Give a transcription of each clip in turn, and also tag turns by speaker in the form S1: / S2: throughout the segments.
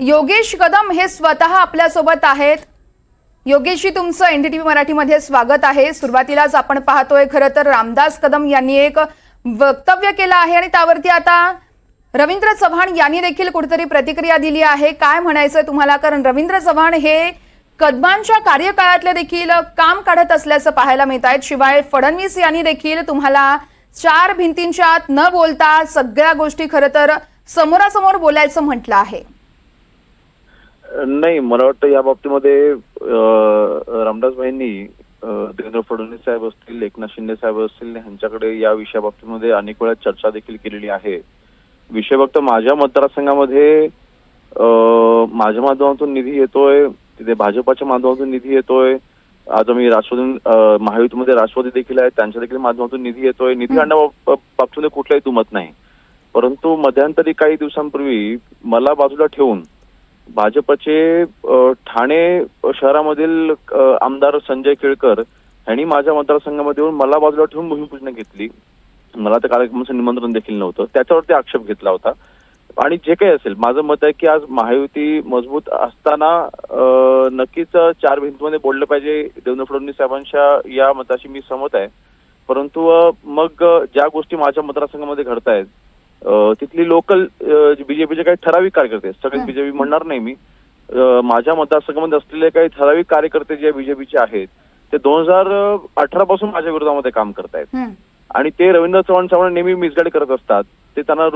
S1: योगेश कदम हे स्वतः आपल्यासोबत आहेत. योगेशजी तुमचं एनडीटीव्ही मराठीमध्ये स्वागत आहे. सुरुवातीलाच आपण पाहतोय खरं तर रामदास कदम यांनी एक वक्तव्य केलं आहे आणि त्यावरती आता रवींद्र चव्हाण यांनी देखील कुठेतरी प्रतिक्रिया दिली आहे. काय म्हणायचं तुम्हाला? कारण रवींद्र चव्हाण हे कदमांच्या कार्यकाळातले देखील काम काढत असल्याचं पाहायला मिळत आहेत शिवाय फडणवीस यांनी देखील तुम्हाला चार भिंतींच्या आत न बोलता सगळ्या गोष्टी खरं तर समोरासमोर बोलायचं म्हटलं आहे.
S2: नाही मला वाटतं या बाबतीमध्ये रामदास भाईंनी देवेंद्र फडणवीस साहेब असतील एकनाथ शिंदे साहेब असतील यांच्याकडे या विषया बाबतीमध्ये अनेक वेळा चर्चा देखील केलेली आहे. विषय फक्त माझ्या मतदारसंघामध्ये माझ्या माध्यमातून निधी येतोय तिथे भाजपाच्या माध्यमातून निधी येतोय आज आम्ही राष्ट्रवादी महायुतीमध्ये राष्ट्रवादी देखील आहे त्यांच्या देखील माध्यमातून निधी येतोय. निधी आणण्या बाबतीमध्ये कुठलाही दुमत नाही. परंतु मध्यंतरी काही दिवसांपूर्वी मला बाजूला ठेवून भाजपचे ठाणे शहरामधील आमदार संजय केळकर यांनी माझ्या मतदारसंघामध्ये येऊन मला बाजूला ठेवून भूमिपूजन घेतली. मला त्या कार्यक्रमाचं निमंत्रण देखील नव्हतं. त्याच्यावरती आक्षेप घेतला होता. आणि जे काही असेल माझं मत आहे की आज महायुती मजबूत असताना नक्कीच चार भिंतीमध्ये बोललं पाहिजे. देवेंद्र फडणवीस साहेबांच्या या मताशी मी सहमत आहे. परंतु मग ज्या गोष्टी माझ्या मतदारसंघामध्ये घडतायत तिथली लोकल बीजेपीचे काही ठराविक कार्यकर्ते सगळे. बीजेपी म्हणणार नाही मी. माझ्या मतदारसंघामध्ये असलेले काही ठराविक कार्यकर्ते जे बीजेपीचे आहेत ते दोन हजार अठरा पासून माझ्या विरोधामध्ये काम करतायत. आणि ते रवींद्र चव्हाण चव्हाण नेहमी मिसगाईड करत असतात. ते त्यांना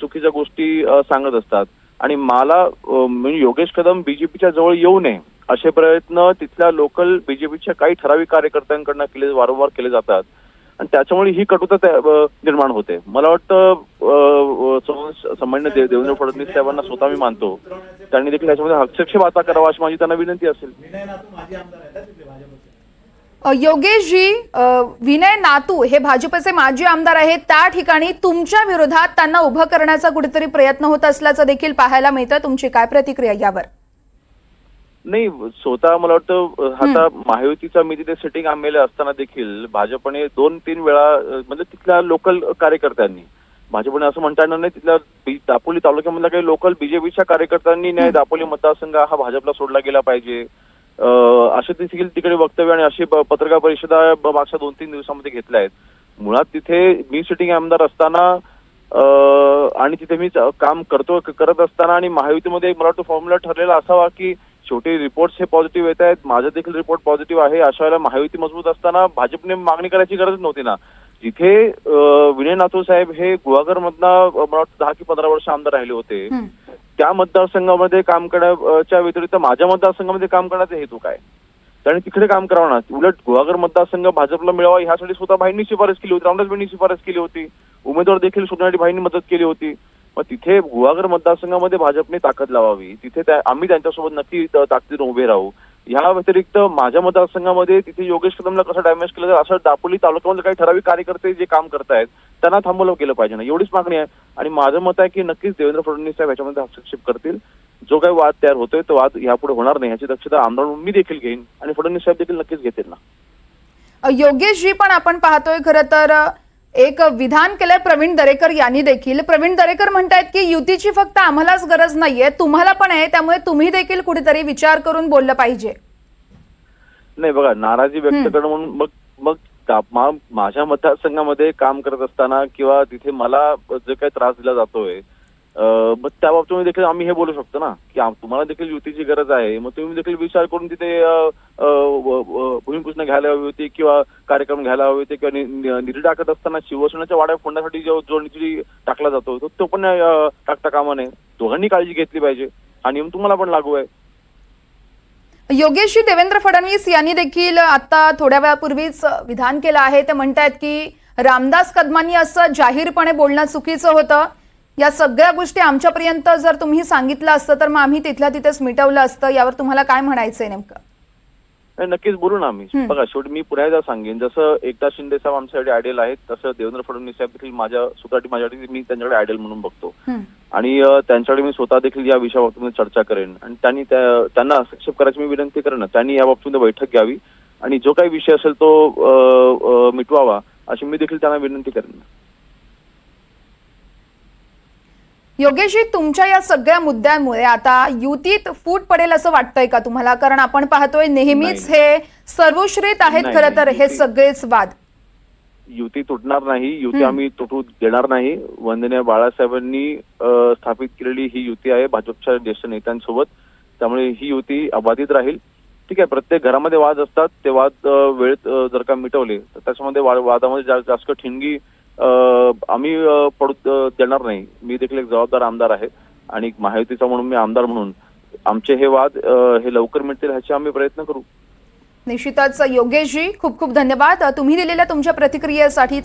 S2: चुकीच्या गोष्टी सांगत असतात. आणि मला म्हणजे योगेश कदम बीजेपीच्या जवळ येऊ नये असे प्रयत्न तिथल्या लोकल बीजेपीच्या काही ठराविक कार्यकर्त्यांकडनं केले वारंवार केले जातात. आणि त्याच्यामुळे ही कटुता निर्माण होते. मला वाटतं अ, सामान्य देवेंद्र फडणवीस साहेबांना स्वतः मी मानतो. त्यांनी देखील याच्यामध्ये हस्तक्षेप आता करावा अशी माझी त्यांना विनंती असेल.
S1: योगेशजी विनय नातू हे भाजपचे माजी आमदार आहेत. त्या ठिकाणी तुमच्या विरोधात त्यांना उभं करण्याचा कुठेतरी प्रयत्न होत असल्याचं देखील पाहायला मिळतं. तुमची काय प्रतिक्रिया यावर?
S2: नाही स्वतः मला वाटतं आता महायुतीचा मी तिथे सिटिंग एमएलए असताना देखील भाजपने दोन तीन वेळा म्हणजे तिथल्या लोकल कार्यकर्त्यांनी भाजपने असं म्हणता येणार नाही तिथल्या दापोली तालुक्यामधल्या काही लोकल बीजेपीच्या कार्यकर्त्यांनी नाही दापोली मतदारसंघ हा भाजपला सोडला गेला पाहिजे. अ, असे देखील तिकडे वक्तव्य आणि अशी पत्रकार परिषदा मागच्या दोन तीन दिवसामध्ये घेतल्या आहेत. मुळात तिथे मी सिटिंग आमदार असताना आणि तिथे मी काम करतो करत असताना आणि महायुतीमध्ये मला वाटतं फॉर्म्युला ठरलेला असावा की शेवटी रिपोर्ट्स हे पॉझिटिव्ह येत आहेत. माझं देखील रिपोर्ट पॉझिटिव्ह आहे. अशा वेळेला महायुती मजबूत असताना भाजपने मागणी करायची गरज नव्हती ना. जिथे विनय नाथू साहेब हे गुहागर मधनं मला वाटतं दहा की पंधरा वर्ष आमदार राहिले होते. त्या मतदारसंघामध्ये काम करण्याच्या व्यतिरिक्त माझ्या मतदारसंघामध्ये काम करण्याचा हेतू काय? त्याने तिकडे काम करावं ना. उलट गुहागर मतदारसंघ भाजपला मिळावा ह्यासाठी स्वतः भाईंनी शिफारस केली होती. रामदास भाईंनी शिफारस केली होती. उमेदवार देखील शोधण्यासाठी भाईंनी मदत केली होती. मग तिथे गुहागर मतदारसंघामध्ये भाजपने ताकद लावावी. तिथे त्या- आम्ही त्यांच्यासोबत नक्की ताकदीनं उभे राहू. ह्या व्यतिरिक्त माझ्या मतदारसंघामध्ये तिथे योगेश कदमला कसं डॅमेज केलं जाईल असं दापोली तालुक्यामध्ये काही ठराविक कार्यकर्ते जे काम करतायत त्यांना थांबवलं केलं पाहिजे ना. एवढीच मागणी आहे. आणि माझं मत आहे की नक्कीच देवेंद्र फडणवीस साहेब याच्यामध्ये हस्तक्षेप करतील. जो काही वाद तयार होतोय तो वाद यापुढे होणार नाही. याची दक्षता आमदार मी देखील घेईन आणि फडणवीस साहेब देखील नक्कीच घेतील ना.
S1: योगेश योगेशजी पण आपण पाहतोय खरं तर एक विधान केलंय प्रवीण दरेकर यांनी देखील. प्रवीण दरेकर म्हणतायत की युतीची फक्त आम्हालाच गरज नाहीये तुम्हाला पण आहे त्यामुळे तुम्ही देखील कुठेतरी विचार करून बोललं पाहिजे.
S2: नाही बघा नाराजी व्यक्त करणं म्हणून मग मग माझ्या मतदारसंघामध्ये काम करत असताना किंवा तिथे मला जो काही त्रास दिला जातोय मग त्या बाबतीमध्ये देखील आम्ही हे बोलू शकतो ना की तुम्हाला देखील युतीची गरज आहे मग तुम्ही देखील विचार करून तिथे भूमिपूजन घ्यायला हवी होती किंवा कार्यक्रम घ्यायला हवे होते किंवा निधी टाकत असताना शिवसेनेच्या वाड्या फोडण्यासाठी जो जो निधी टाकला जातो तो- पण टाकता कामा नये. दोघांनी काळजी घेतली पाहिजे. हा नियम तुम्हाला पण लागू आहे.
S1: योगेशजी देवेंद्र फडणवीस यांनी देखील आता थोड्या वेळापूर्वीच विधान केलं आहे. ते म्हणतायत की रामदास कदमांनी असं जाहीरपणे बोलणं चुकीचं होतं. या सगळ्या गोष्टी आमच्यापर्यंत जर तुम्ही सांगितलं असतं तर मग आम्ही तिथल्या तिथेच मिटवलं असतं. यावर तुम्हाला काय म्हणायचंय नेमकं?
S2: नक्कीच बोलू ना आम्ही. बघा शेवटी मी पुन्हा एकदा सांगेन. जसं एकनाथ शिंदे साहेब आमच्यासाठी आयडियल आहेत तसं देवेंद्र फडणवीस साहेब देखील माझ्या स्वतःसाठी माझ्यासाठी मी त्यांच्याकडे आयडियल म्हणून बघतो. आणि त्यांच्याकडे मी स्वतः देखील या विषयाबाबतीत चर्चा करेन. आणि त्यांनी त्या- त्यांना हस्तक्षेप करायची मी विनंती करेन त्यांनी या बाबतीमध्ये बैठक घ्यावी. आणि जो काही विषय असेल तो मिटवावा अशी मी देखील त्यांना विनंती करेन.
S1: योगेशजी तुमच्या या सगळ्या मुद्द्यांमुळे आता युतीत फूट पडेल असं वाटतंय का तुम्हाला? कारण आपण पाहतोय नेहमीच हे सर्वश्रेत आहेत खरं तर हे सगळेच वाद.
S2: युती तुटणार नाही युती. आम्ही तुटू देणार नाही. वंदनीय बाळासाहेबांनी स्थापित केलेली ही युती आहे भाजपच्या ज्येष्ठ नेत्यांसोबत. त्यामुळे ही युती अबाधित राहील. ठीक आहे प्रत्येक घरामध्ये वाद असतात. ते वाद वेळेत जर का मिटवले तर त्याच्यामध्ये वादामध्ये जास्त ठिणगी आम्ही पडू देणार नाही. मी देखील एक जबाबदार आमदार आहे आणि महायुतीचा म्हणून मी आमदार म्हणून आमचे हे वाद हे लवकर मिळतील ह्याचे आम्ही प्रयत्न करू.
S1: निश्चितच योगेशजी खूप खूप धन्यवाद. तुम्ही दिलेल्या तुमच्या प्रतिक्रियेसाठी